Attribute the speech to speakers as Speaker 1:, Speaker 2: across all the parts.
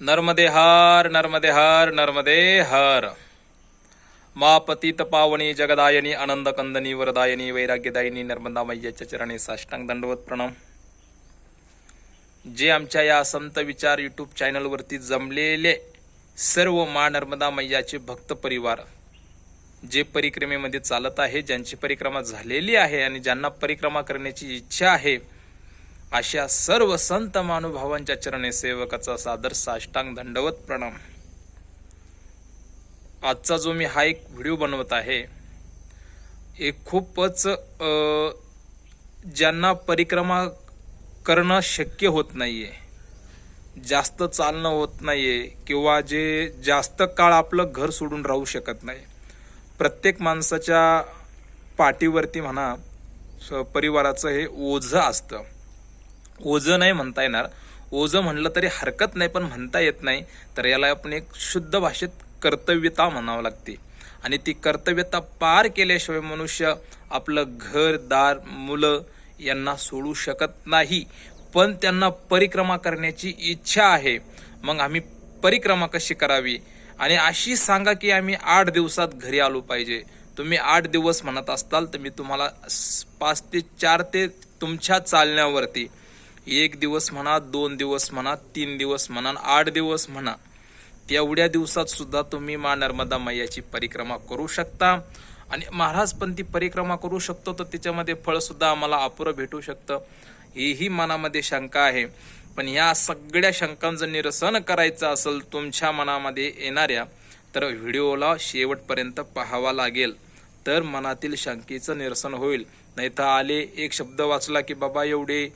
Speaker 1: नर्मदे हर नर्मदे हर नर्मदे हर। मा पतित पावनी जगदायनी आनंद कंदनी वरदायनी वैराग्यदायिनी नर्मदा मैयाच्या चरणी साष्टांग दंडवत प्रणाम। जे आमच्या या संत विचार युट्यूब चॅनलवरती जमलेले सर्व मा नर्मदा मैयाचे भक्त परिवार जे परिक्रमेमध्ये चालत आहे ज्यांची परिक्रमा झालेली आहे आणि ज्यांना परिक्रमा करण्याची इच्छा आहे अशा सर्व संत महानुभावांच्या चरणे सेवकाचा सादर साष्टांग दंडवत प्रणाम. आजचा जो मी हा एक व्हिडिओ बनवत आहे एक खूपच ज्यांना परिक्रमा करणं शक्य होत नाही आहे जास्त चालणं होत नाही आहे किंवा जे जास्त काळ आपलं घर सोडून राहू शकत नाही प्रत्येक माणसाच्या पाठीवरती म्हणा परिवाराचं हे ओझं असतं. ओझं नाही म्हणता येणार. ओझं म्हणलं तरी हरकत नाही पण म्हणता येत नाही. तर याला आपण एक शुद्ध भाषेत कर्तव्यता म्हणावं लागते. आणि ती कर्तव्यता पार केल्याशिवाय मनुष्य आपलं घर दार मुलं यांना सोडू शकत नाही. पण त्यांना परिक्रमा करण्याची इच्छा आहे. मग आम्ही परिक्रमा कशी करावी? आणि अशी सांगा की आम्ही आठ दिवसात घरी आलो पाहिजे. तुम्ही आठ दिवस म्हणत असताल तर मी तुम्हाला पाच ते चार ते तुमच्या चालण्यावरती एक दिवस म्हणा दोन दिवस म्हणा तीन दिवस म्हणा आठ दिवस म्हणा तेवढ्या दिवसात सुद्धा तुम्ही मा नर्मदा मैयाची परिक्रमा करू शकता. आणि महाराज पण ती परिक्रमा करू शकतो तर त्याच्यामध्ये फळसुद्धा आम्हाला अपुरं भेटू शकतं. हीही मनामध्ये शंका आहे. पण या सगळ्या शंकांचं निरसन करायचं असेल तुमच्या मनामध्ये येणाऱ्या तर व्हिडिओला शेवटपर्यंत पाहावा लागेल. तर मनातील शंकेचं निरसन होईल. नाही तर आले एक शब्द वाचला की बाबा एवढे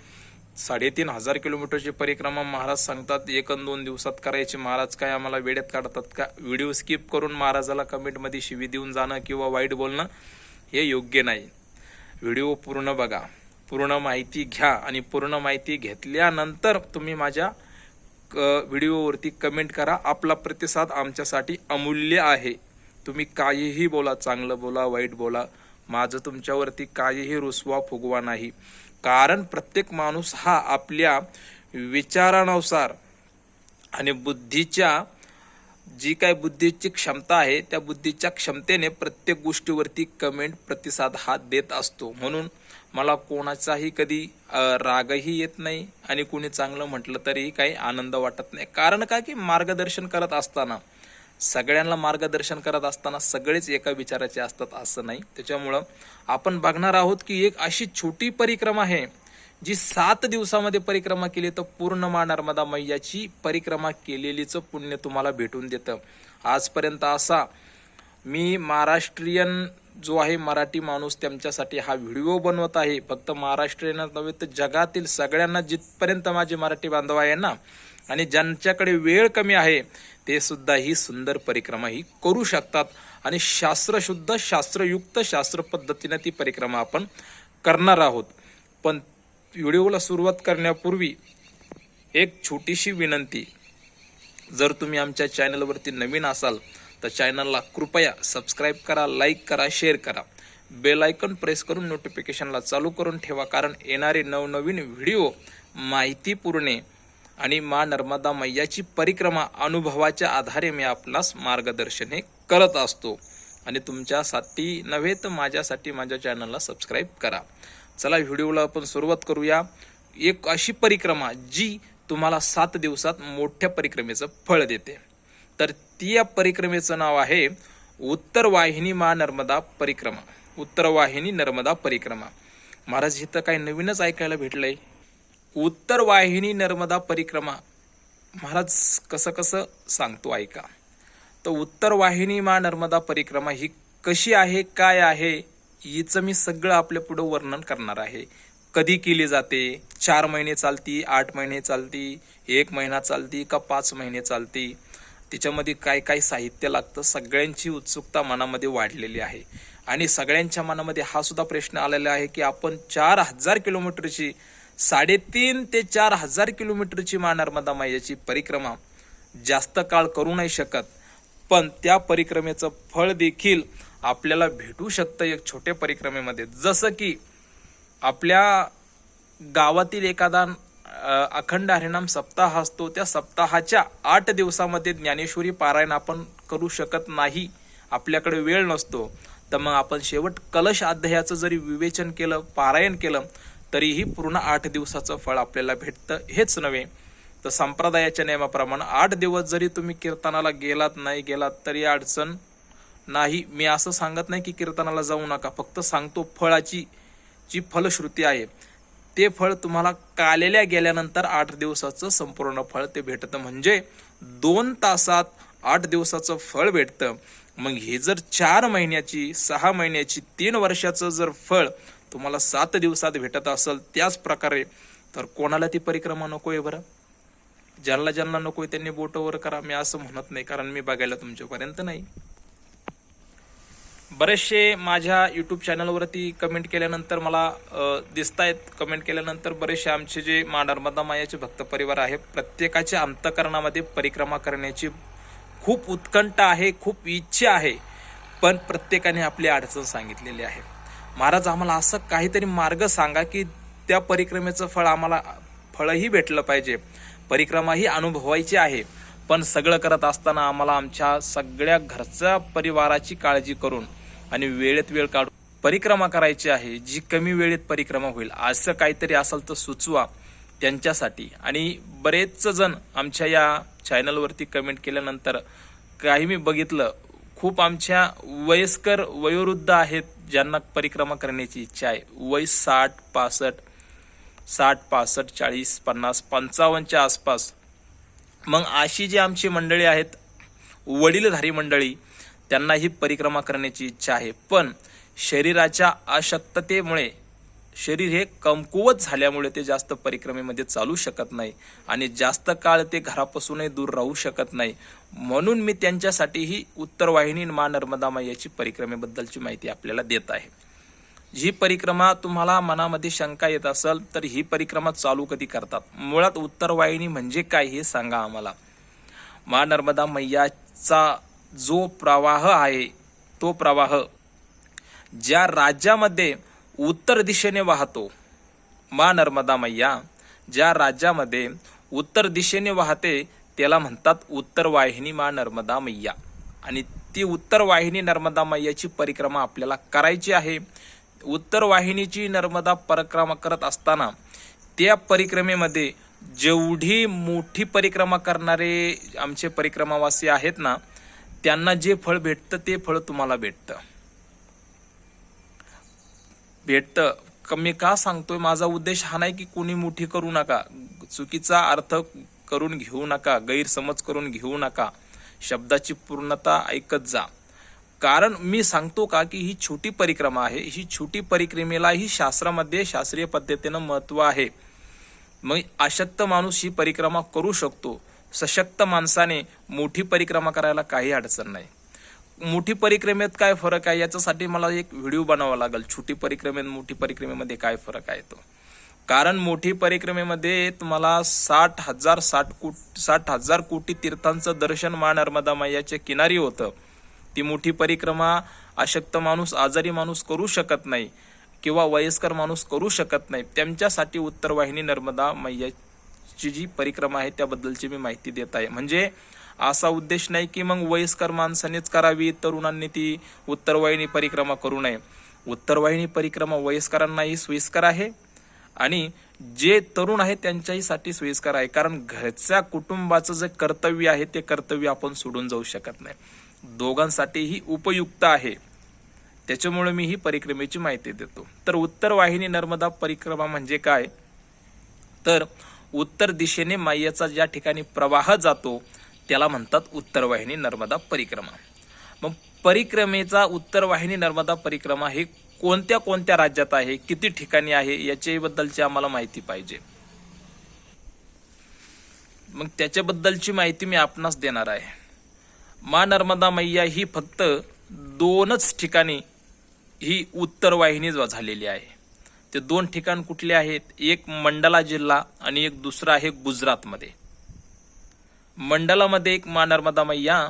Speaker 1: साडेतीन हजार किलोमीटरची परिक्रमा महाराज सांगतात एक अन दोन दिवसात करायची. महाराज काय आम्हाला वेळेत काढतात का? व्हिडिओ स्किप करून महाराजाला कमेंटमध्ये शिवी देऊन जाणं किंवा वाईट बोलणं हे योग्य नाही. व्हिडिओ पूर्ण बघा. पूर्ण माहिती घ्या आणि पूर्ण माहिती घेतल्यानंतर तुम्ही माझ्या क- व्हिडिओवरती कमेंट करा. आपला प्रतिसाद आमच्यासाठी अमूल्य आहे. तुम्ही काहीही बोला चांगलं बोला वाईट बोला. माझं तुमच्यावरती काहीही रुसवा फुगवा नाही. कारण प्रत्येक माणूस हा आपल्या विचारानुसार आणि बुद्धीच्या जी काय बुद्धीची क्षमता आहे त्या बुद्धीच्या क्षमतेने प्रत्येक गोष्टीवरती कमेंट प्रतिसाद हा देत असतो. म्हणून मला कोणाचाही कधी रागही येत नाही आणि कोणी चांगलं म्हटलं तरीही काही आनंद वाटत नाही. कारण का की मार्गदर्शन करत असताना सगळ्यांना मार्गदर्शन करत असताना सगळेच एका विचाराचे असतात असं नाही. त्याच्यामुळं आपण बघणार आहोत की एक अशी छोटी परिक्रमा आहे जी सात दिवसामध्ये परिक्रमा केली तर पूर्ण मा नर्मदा मैयाची परिक्रमा केलेलीच पुण्य तुम्हाला भेटून देतं. आजपर्यंत असा मी महाराष्ट्रीयन जो आहे मराठी माणूस त्यांच्यासाठी हा व्हिडिओ बनवत आहे. फक्त महाराष्ट्रीयनच नव्हे तर जगातील सगळ्यांना जिथपर्यंत माझे मराठी बांधव आहे ना आणि ज्यांच्याकडे वेळ कमी आहे ते सुद्धा ही सुंदर परिक्रमा ही करू शकतात. आणि शास्त्रशुद्ध शास्त्रयुक्त शास्त्र पद्धतीने ती परिक्रमा आपण करणार आहोत. पण व्हिडिओला सुरुवात करण्यापूर्वी एक छोटीशी विनंती. जर तुम्ही आमच्या चॅनलवरती नवीन असाल तर चॅनलला कृपया सबस्क्राईब करा लाईक करा शेअर करा. बेल आयकॉन प्रेस करून नोटिफिकेशनला चालू करून ठेवा कारण येणारे नवनवीन व्हिडिओ माहितीपूर्ण आणि मा नर्मदा मैयाची परिक्रमा अनुभवाच्या आधारे मी आपणास मार्गदर्शन हे करत असतो. आणि तुमच्यासाठी नव्हे तर माझ्यासाठी माझ्या चॅनलला सबस्क्राईब करा. चला व्हिडिओला आपण सुरुवात करूया. एक अशी परिक्रमा जी तुम्हाला सात दिवसात मोठ्या परिक्रमेचं फळ देते. तर ती या परिक्रमेचं नाव आहे उत्तर वाहिनी मा नर्मदा परिक्रमा. उत्तर वाहिनी नर्मदा परिक्रमा. महाराज इथं काही नवीनच ऐकायला भेटलंय. उत्तर वाहिनी नर्मदा परिक्रमा. महाराज कसं कसं सांगतो ऐका. तर उत्तर वाहिनी मा नर्मदा परिक्रमा ही कशी आहे काय आहे हिचं मी सगळं आपल्या पुढं वर्णन करणार आहे. कधी केली जाते? चार महिने चालती आठ महिने चालती एक महिना चालती का पाच महिने चालती? तिच्यामध्ये काय काय साहित्य लागतं सगळ्यांची उत्सुकता मनामध्ये वाढलेली आहे. आणि सगळ्यांच्या मनामध्ये हा सुद्धा प्रश्न आलेला आहे की आपण चार हजार किलोमीटरची साडेतीन ते चार हजार किलोमीटरची मा नर्मदा मायाची परिक्रमा जास्त काळ करू नाही शकत. पण त्या परिक्रमेचं फळ देखील आपल्याला भेटू शकतं एक छोट्या परिक्रमेमध्ये. जसं की आपल्या गावातील एखादा अखंड हरिणाम सप्ताह असतो त्या सप्ताहाच्या आठ दिवसामध्ये ज्ञानेश्वरी पारायण आपण करू शकत नाही आपल्याकडे वेळ नसतो. तर मग आपण शेवट कलश अध्यायाचं जरी विवेचन केलं पारायण केलं तरीही पूर्ण आठ दिवसाचं फळ आपल्याला भेटतं हेच नव्हे. तर संप्रदायाच्या नियमाप्रमाणे आठ दिवस जरी तुम्ही कीर्तनाला गेलात नाही गेलात तरी अडचण नाही. मी असं सांगत नाही की कीर्तनाला जाऊ नका. फक्त सांगतो फळाची जी फलश्रुती आहे ते फळ तुम्हाला कालेल्या गेल्यानंतर आठ दिवसाचं संपूर्ण फळ ते भेटतं. म्हणजे दोन तासात आठ दिवसाचं फळ भेटतं. मग हे जर चार महिन्याची सहा महिन्याची तीन वर्षाचं जर फळ तुम्हाला सात दिवसात भेटत असेल त्याच प्रकारे तर कोणाला ती परिक्रमा नको आहे बरं? ज्यांना ज्यांना नको आहे त्यांनी बोटवर करा. मी असं म्हणत नाही कारण मी बघायला तुमच्यापर्यंत नाही. बरेचसे माझ्या यूट्यूब चॅनलवरती कमेंट केल्यानंतर मला दिसत आहेत कमेंट केल्यानंतर बरेचसे आमचे जे मा नर्मदा मायाचे भक्त परिवार आहे प्रत्येकाच्या अंतकरणामध्ये परिक्रमा करण्याची खूप उत्कंठ आहे खूप इच्छा आहे. पण प्रत्येकाने आपली अडचण सांगितलेली आहे. महाराज आम्हाला असं काहीतरी मार्ग सांगा की त्या परिक्रमेचं फळ आम्हाला फळही भेटलं पाहिजे. परिक्रमाही अनुभवायची आहे. पण सगळं करत असताना आम्हाला आमच्या सगळ्या घरच्या परिवाराची काळजी करून आणि वेळेत वेळ काढून परिक्रमा करायची आहे. जी कमी वेळेत परिक्रमा होईल असं काहीतरी असेल तर सुचवा त्यांच्यासाठी. आणि बरेच जण आमच्या या चॅनलवरती कमेंट केल्यानंतर काही मी बघितलं खूप आमच्या वयस्कर वयोवृद्ध आहेत. ज्यांना परिक्रमा करण्याची इच्छा आहे. वय साठ पासष्ट साठ पासष्ट चाळीस पन्नास पंचावन्नच्या आसपास. मग अशी जी आमची मंडळी आहेत वडीलधारी मंडळी त्यांना ही परिक्रमा करण्याची इच्छा आहे. पण शरीराच्या अशक्ततेमुळे शरीर हे कमकुवत झाल्यामुळे ते जास्त परिक्रमेमध्ये चालू शकत नाही आणि जास्त काळ ते घरापासूनही दूर राहू शकत नाही. म्हणून मी त्यांच्यासाठी ही उत्तर मा नर्मदा मैयाची परिक्रमेबद्दलची माहिती आपल्याला देत आहे. ही परिक्रमा तुम्हाला मनामध्ये शंका येत असेल तर ही परिक्रमा चालू कधी करतात? मुळात उत्तरवाहिनी म्हणजे काय हे सांगा आम्हाला. मा नर्मदा मैयाचा जो प्रवाह आहे तो प्रवाह ज्या राज्यामध्ये उत्तर दिशेने वाहतो. मा नर्मदा मैया ज्या राज्यामध्ये उत्तर दिशेने वाहते त्याला म्हणतात उत्तर वाहिनी मा नर्मदा मैया. आणि ती उत्तर वाहिनी नर्मदा मैयाची परिक्रमा आपल्याला करायची आहे. उत्तर वाहिनीची नर्मदा परिक्रमा करत असताना त्या परिक्रमेमध्ये जेवढी मोठी परिक्रमा करणारे आमचे परिक्रमावासी आहेत ना त्यांना जे फळ भेटतं ते फळ तुम्हाला भेटतं. भेटतं. कमी मी का सांगतोय? माझा उद्देश हा नाही की कोणी मोठी करू नका. चुकीचा अर्थ करून घेऊ नका गैरसमज करून घेऊ नका. शब्दाची पूर्णता ऐकत जा. कारण मी सांगतो का की ही छोटी परिक्रमा आहे. ही छोटी परिक्रमेला ही शास्त्रामध्ये शास्त्रीय पद्धतीनं महत्त्व आहे. मग अशक्त माणूस ही परिक्रमा करू शकतो. सशक्त माणसाने मोठी परिक्रमा करायला काही अडचण नाही. मोठी परिक्रमेत काय फरक आहे? याच्यासाठी मला एक व्हिडिओ बनावा लागेल. छोटी परिक्रमेत मोठी परिक्रमेमध्ये काय फरक आहे तो? कारण मोठी परिक्रमेमध्ये तुम्हाला साठ हजार साठ कोटी साठ हजार कोटी तीर्थांचं दर्शन मा नर्मदा मैयाच्या किनारी होतं. ती मोठी परिक्रमा अशक्त माणूस आजारी माणूस करू शकत नाही किंवा वयस्कर माणूस करू शकत नाही. त्यांच्यासाठी उत्तर वाहिनी नर्मदा मैयाची जी परिक्रमा आहे त्याबद्दलची मी माहिती देत आहे. म्हणजे असा उद्देश नाही की मग वयस्कर माणसानेच करावी तरुणांनी ती उत्तरवाहिनी परिक्रमा करू नये. उत्तरवाहिनी परिक्रमा वयस्करांनाही सोयीस्कर आहे आणि जे तरुण आहे त्यांच्याहीसाठी सोयीस्कर आहे. कारण घरच्या कुटुंबाचं जे कर्तव्य आहे ते कर्तव्य आपण सोडून जाऊ शकत नाही. दोघांसाठीही उपयुक्त आहे. त्याच्यामुळे मी ही परिक्रमेची माहिती देतो. तर उत्तर वाहिनी नर्मदा परिक्रमा म्हणजे काय? तर उत्तर दिशेने मायेचा ज्या ठिकाणी प्रवाह जातो त्याला म्हणतात उत्तर वाहिनी नर्मदा परिक्रमा. मग परिक्रमेचा उत्तर वाहिनी नर्मदा परिक्रमा हे कोणत्या कोणत्या राज्यात आहे? किती ठिकाणी आहे? याच्याबद्दलची आम्हाला माहिती पाहिजे. मग त्याच्याबद्दलची माहिती मी आपणास देणार आहे. मा नर्मदा मैया ही फक्त दोनच ठिकाणी ही उत्तर वाहिनी झालेली आहे. ते दोन ठिकाण कुठले आहेत? एक मंडला जिल्हा आणि एक दुसरा आहे गुजरातमध्ये. मंडलामध्ये एक मा नर्मदा मैया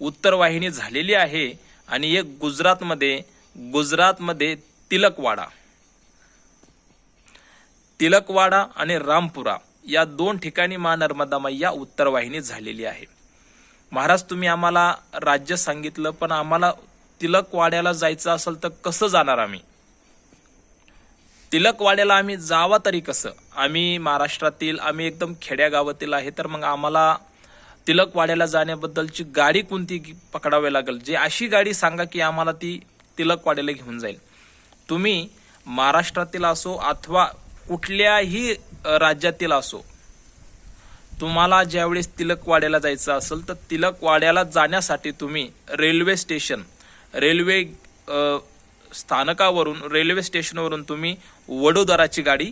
Speaker 1: उत्तर वाहिनी झालेली आहे आणि एक गुजरातमध्ये गुजरातमध्ये तिलकवाडा. तिलकवाडा आणि रामपुरा या दोन ठिकाणी मा नर्मदा मैया उत्तर वाहिनी झालेली आहे. महाराज तुम्ही आम्हाला राज्य सांगितलं पण आम्हाला तिलकवाड्याला जायचं असेल तर कसं जाणार आम्ही? तिलकवाड्याला आम्ही जावा तरी कसं? आम्ही महाराष्ट्रातील आम्ही एकदम खेड्या गावातील आहे तर मग आम्हाला तिलकवाड्याला जाण्याबद्दलची गाडी कोणती पकडावी लागेल? जे अशी गाडी सांगा की आम्हाला ती तिलकवाड्याला घेऊन जाईल. तुम्ही महाराष्ट्रातील असो अथवा कुठल्याही राज्यातील असो तुम्हाला ज्यावेळेस तिलकवाड्याला जायचं असेल तर तिलकवाड्याला जाण्यासाठी तुम्ही रेल्वे स्टेशन रेल्वे स्थानकावरून रेल्वे स्टेशनवरून तुम्ही वडोदराची गाडी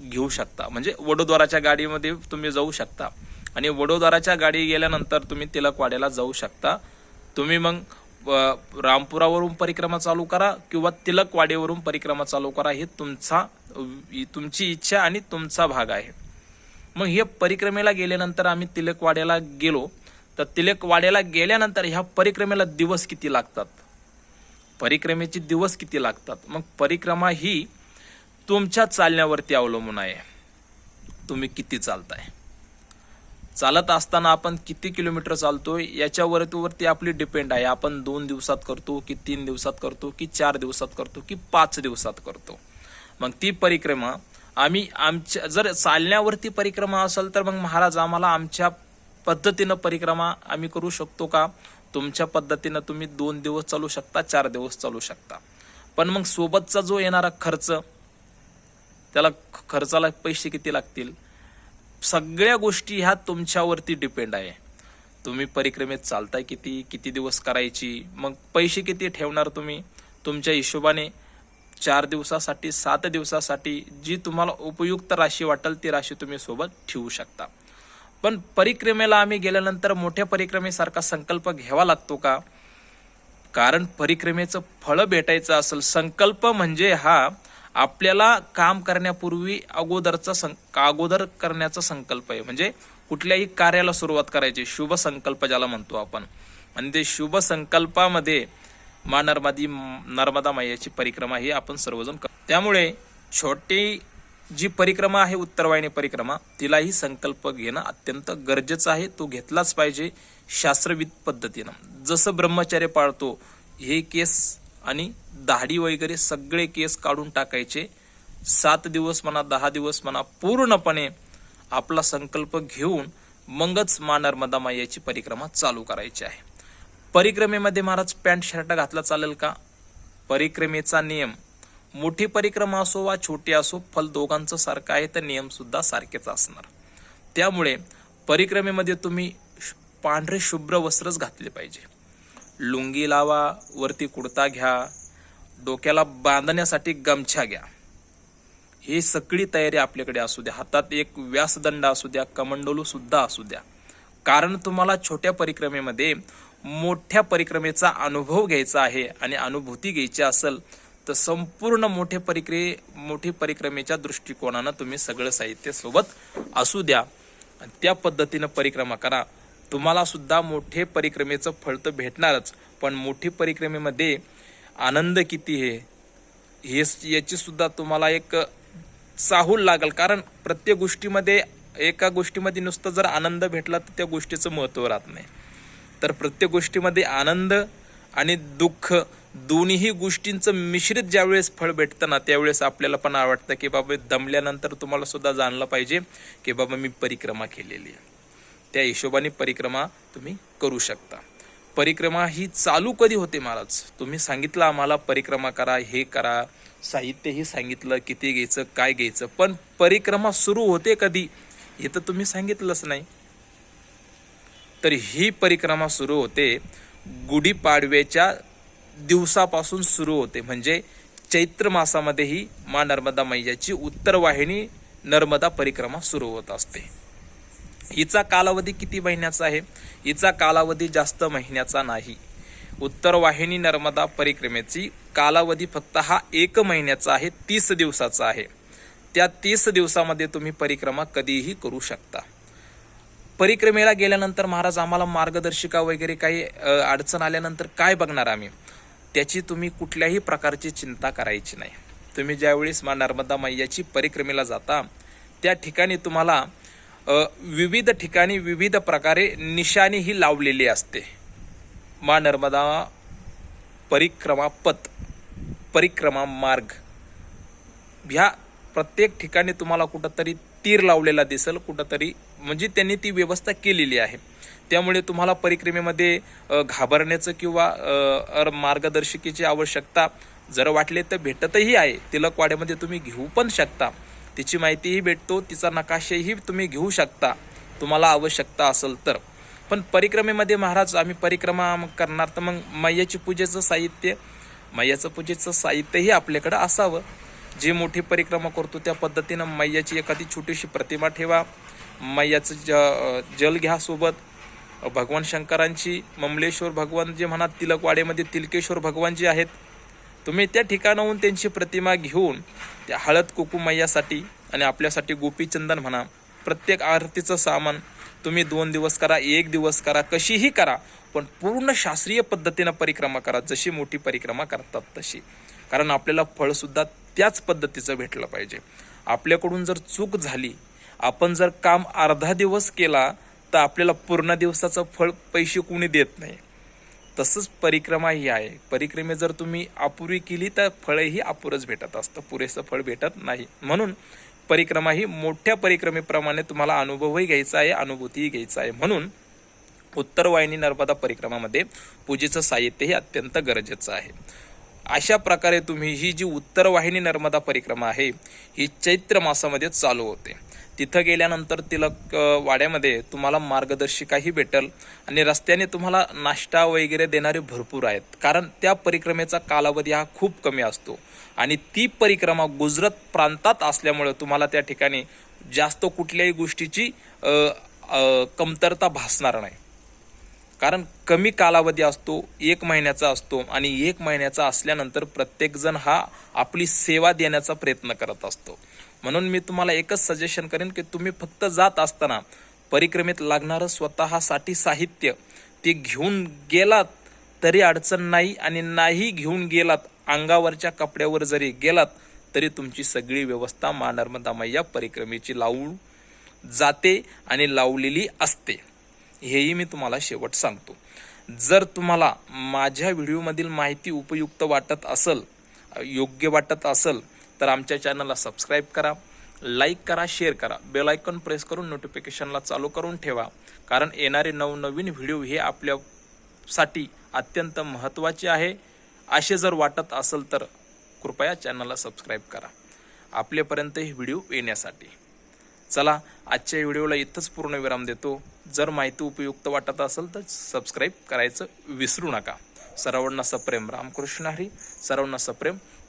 Speaker 1: घेऊ शकता. म्हणजे वडोदराच्या गाडीमध्ये तुम्ही जाऊ शकता. आणि वडोदराच्या गाडी गेल्यानंतर तुम्ही तिलकवाड्याला जाऊ शकता. तुम्ही मग रामपुरावरून परिक्रमा चालू करा किंवा तिलकवाडीवरून परिक्रमा चालू करा हे तुमचा तुमची इच्छा आणि तुमचा भाग आहे. मग हे परिक्रमेला गेल्यानंतर आम्ही तिलकवाड्याला गेलो. तर तिलकवाड्याला गेल्यानंतर ह्या परिक्रमेला दिवस किती लागतात? परिक्रमेचे दिवस किती लागतात? मग परिक्रमा ही तुमच्या चालण्यावरती अवलंबून आहे. तुम्ही किती चालताय? चालत असताना आपण किती किलोमीटर चालतोय याच्यावरती आपली डिपेंड आहे. आपण दोन दिवसात करतो की तीन दिवसात करतो की चार दिवसात करतो की पाच दिवसात करतो. मग ती परिक्रमा आम्ही आमच्या जर चालण्यावरती परिक्रमा असेल तर मग महाराज आम्हाला आमच्या पद्धतीनं परिक्रमा आम्ही करू शकतो का? तुमच्या पद्धतीनं तुम्ही दोन दिवस चालू शकता चार दिवस चालू शकता. पण मग सोबतचा जो येणारा खर्च त्याला खर्चाला पैसे किती लागतील? सगळ्या गोष्टी ह्या तुमच्यावरती डिपेंड आहे. तुम्ही परिक्रमेत चालताय किती किती दिवस करायची मग पैसे किती ठेवणार तुम्ही? तुमच्या हिशोबाने चार दिवसासाठी सात दिवसासाठी जी तुम्हाला उपयुक्त राशी वाटेल ती राशी तुम्ही सोबत ठेवू शकता. पण परिक्रमेला आम्ही गेल्यानंतर मोठ्या परिक्रमेसारखा संकल्प घ्यावा लागतो का? कारण परिक्रमेचं फळ भेटायचं असेल. संकल्प म्हणजे हा आपल्याला काम करण्यापूर्वी अगोदरचा सं अगोदर करण्याचा संकल्प आहे. म्हणजे कुठल्याही कार्याला सुरुवात करायची. शुभ संकल्प ज्याला म्हणतो आपण. आणि ते शुभ संकल्पामध्ये मा नर्मदी नर्मदा मैयाची परिक्रमा ही आपण सर्वजण कर त्यामुळे छोटी जी परिक्रमा आहे उत्तरवाहिनी परिक्रमा तिलाही संकल्प घेणं अत्यंत गरजेचं आहे. तो घेतलाच पाहिजे शास्त्रविद पद्धतीनं. जसं ब्रह्मचर्य पाळतो हे केस आणि दाढी वगैरे सगळे केस काढून टाकायचे. सात दिवस म्हणा दहा दिवस म्हणा पूर्णपणे आपला संकल्प घेऊन मगच मा नर्मदा मायाची परिक्रमा चालू करायची आहे. परिक्रमेमध्ये महाराज पॅन्ट शर्ट घातला चालेल का? परिक्रमेचा नियम. मोठी परिक्रमा असो वा छोटी असो फल दोघांचं सारखं आहे तर नियम सुद्धा सारखेच असणार. त्यामुळे परिक्रमेमध्ये तुम्ही श- पांढरे शुभ्र वस्त्रच घातले पाहिजे. लुंगी लावा वरती कुडता घ्या डोक्याला बांधण्यासाठी गमछा घ्या. ही सगळी तयारी आपल्याकडे असू द्या. हातात एक व्यासदंड असू द्या कमंडोलू सुद्धा असू द्या. कारण तुम्हाला छोट्या परिक्रमेमध्ये मोठ्या परिक्रमेचा अनुभव घ्यायचा आहे आणि अनुभूती घ्यायची असेल तर संपूर्ण मोठे परिक्रे मोठी परिक्रमेच्या दृष्टिकोनानं तुम्ही सगळं साहित्य सोबत असू द्या. त्या पद्धतीनं परिक्रमा करा. तुम्हाला सुद्धा मोठे परिक्रमेचं फळ तर भेटणारच पण मोठी परिक्रमेमध्ये आनंद किती हे? हे याची सुद्धा तुम्हाला एक चाहूल लागेल. कारण प्रत्येक गोष्टीमध्ये एका गोष्टीमध्ये नुसतं जर आनंद भेटला तर त्या गोष्टीचं महत्त्व राहत नाही. तर प्रत्येक गोष्टीमध्ये आनंद आणि दुःख दोन्ही गोष्टींचं मिश्रित ज्यावेळेस फळ भेटतं ना त्यावेळेस आपल्याला पण आवडतं की बाबा दमल्यानंतर तुम्हाला सुद्धा जाणलं पाहिजे की बाबा मी परिक्रमा केलेली आहे. त्या हिशोबाने परिक्रमा तुम्ही करू शकता. परिक्रमा ही चालू कधी होते महाराज? तुम्ही सांगितलं आम्हाला परिक्रमा करा हे करा. साहित्यही सांगितलं किती घ्यायचं काय घ्यायचं. पण परिक्रमा सुरू होते कधी? हे तर तुम्ही सांगितलंच नाही. तर ही परिक्रमा सुरू होते गुढीपाडव्याच्या दिवसापासून सुरू होते. म्हणजे चैत्र मासामध्ये ही मा नर्मदा मैयाची उत्तर वाहिनी नर्मदा परिक्रमा सुरू होत असते. हिचा कालावधी किती महिन्याचा आहे? हिचा कालावधी जास्त महिन्याचा नाही. उत्तर वाहिनी नर्मदा परिक्रमेची कालावधी फक्त हा एक महिन्याचा आहे तीस दिवसाचा आहे. त्या तीस दिवसामध्ये तुम्ही परिक्रमा कधीही करू शकता. परिक्रमेला गेल्यानंतर महाराज आम्हाला मार्गदर्शिका वगैरे काही अडचण आल्यानंतर काय बघणार आम्ही? त्याची तुम्ही कुठल्याही प्रकारची चिंता करायची नाही. तुम्ही ज्यावेळेस मा नर्मदा मैयाची परिक्रमेला जाता त्या ठिकाणी तुम्हाला विविध ठिकाणी विविध प्रकारे निशाणी ही लावलेली असते. मा नर्मदा परिक्रमा पथ परिक्रमा मार्ग. ह्या प्रत्येक ठिकाणी तुम्हाला कुठंतरी तीर लावलेला दिसेल कुठंतरी म्हणजे त्यांनी ती व्यवस्था केलेली आहे. त्यामुळे तुम्हाला परिक्रमेमध्ये घाबरण्याचं किंवा मार्गदर्शिकेची आवश्यकता जर वाटले तर भेटतही आहे. तिलकवाड्यामध्ये तुम्ही घेऊ पण शकता. तिची माहितीही भेटतो तिचा नकाशेही तुम्ही घेऊ शकता. तुम्हाला आवश्यकता असेल तर. पण परिक्रमेमध्ये महाराज आम्ही परिक्रमा करणार तर मग मैयाची पूजेचं साहित्य मैयाचं पूजेचं साहित्यही आपल्याकडं असावं. जे मोठी परिक्रमा करतो त्या पद्धतीनं मैयाची एखादी छोटीशी प्रतिमा ठेवा. मैयाचं ज जल घ्या सोबत. भगवान शंकरांची ममलेश्वर भगवान जे म्हणा तिलकवाडेमध्ये तिलकेश्वर भगवान जे आहेत तुम्ही त्या ठिकाणाहून त्यांची प्रतिमा घेऊन त्या हळद कुकुमय्यासाठी आणि आपल्यासाठी गोपीचंदन म्हणा प्रत्येक आरतीचं सामान तुम्ही दोन दिवस करा एक दिवस करा कशीही करा पण पूर्ण शास्त्रीय पद्धतीनं परिक्रमा करा जशी मोठी परिक्रमा करतात तशी. कारण आपल्याला फळसुद्धा त्याच पद्धतीचं भेटलं पाहिजे. आपल्याकडून जर चूक झाली आपण जर काम अर्धा दिवस केला तर आपल्याला पूर्ण दिवसाचं फळ पैसे कोणी देत नाही. तसंच परिक्रमा ही आहे. परिक्रमे जर तुम्ही अपुरी केली तर फळही अपुरच भेटत असतं. पुरेसं फळ भेटत नाही. म्हणून परिक्रमा ही मोठ्या परिक्रमेप्रमाणे तुम्हाला अनुभवही घ्यायचा आहे अनुभूतीही घ्यायचा आहे. म्हणून उत्तर वाहिनी नर्मदा परिक्रमामध्ये पूजेचं साहित्य हे अत्यंत गरजेचं आहे. अशा प्रकारे तुम्ही ही जी उत्तर वाहिनी नर्मदा परिक्रमा आहे ही चैत्र मासामध्ये चालू होते. तिथं गेल्यानंतर तिलक वाड्यामध्ये तुम्हाला मार्गदर्शिकाही भेटल आणि रस्त्याने तुम्हाला नाश्ता वगैरे देणारे भरपूर आहेत. कारण त्या परिक्रमेचा कालावधी हा खूप कमी असतो आणि ती परिक्रमा गुजरात प्रांतात असल्यामुळे तुम्हाला त्या ठिकाणी जास्त कुठल्याही गोष्टीची कमतरता भासणार नाही. कारण कमी कालावधी असतो एक महिन्याचा असतो आणि एक महिन्याचा असल्यानंतर प्रत्येकजण हा आपली सेवा देण्याचा प्रयत्न करत असतो. म्हणून मी तुम्हाला एकच सजेशन करेन की तुम्ही फक्त जात असताना परिक्रमेत लागणारं स्वतःसाठी साहित्य ते घेऊन गेलात तरी अडचण नाही आणि नाही घेऊन गेलात अंगावरच्या कपड्यावर जरी गेलात तरी तुमची सगळी व्यवस्था मा नर्मदा मैया परिक्रमेची लावून जाते आणि लावलेली असते. हेही मी तुम्हाला शेवट सांगतो. जर तुम्हाला माझ्या व्हिडिओमधील माहिती उपयुक्त वाटत असेल योग्य वाटत असेल तर आमच्या चॅनलला सबस्क्राईब करा लाईक करा शेअर करा. बेल आयकॉन प्रेस करून नोटिफिकेशनला चालू करून ठेवा. कारण येणारे नवनवीन व्हिडिओ हे आपल्यासाठी अत्यंत महत्त्वाचे आहे. असे जर वाटत असेल तर कृपया चॅनलला सबस्क्राईब करा. आपल्यापर्यंत हे व्हिडिओ येण्यासाठी. चला आजच्या व्हिडिओला इथंच पूर्ण विराम देतो. जर माहिती उपयुक्त वाटत असेल तर सबस्क्राईब करायचं विसरू नका. सर्वांना सप्रेम. रामकृष्ण हरी. सर्वांना सप्रेम.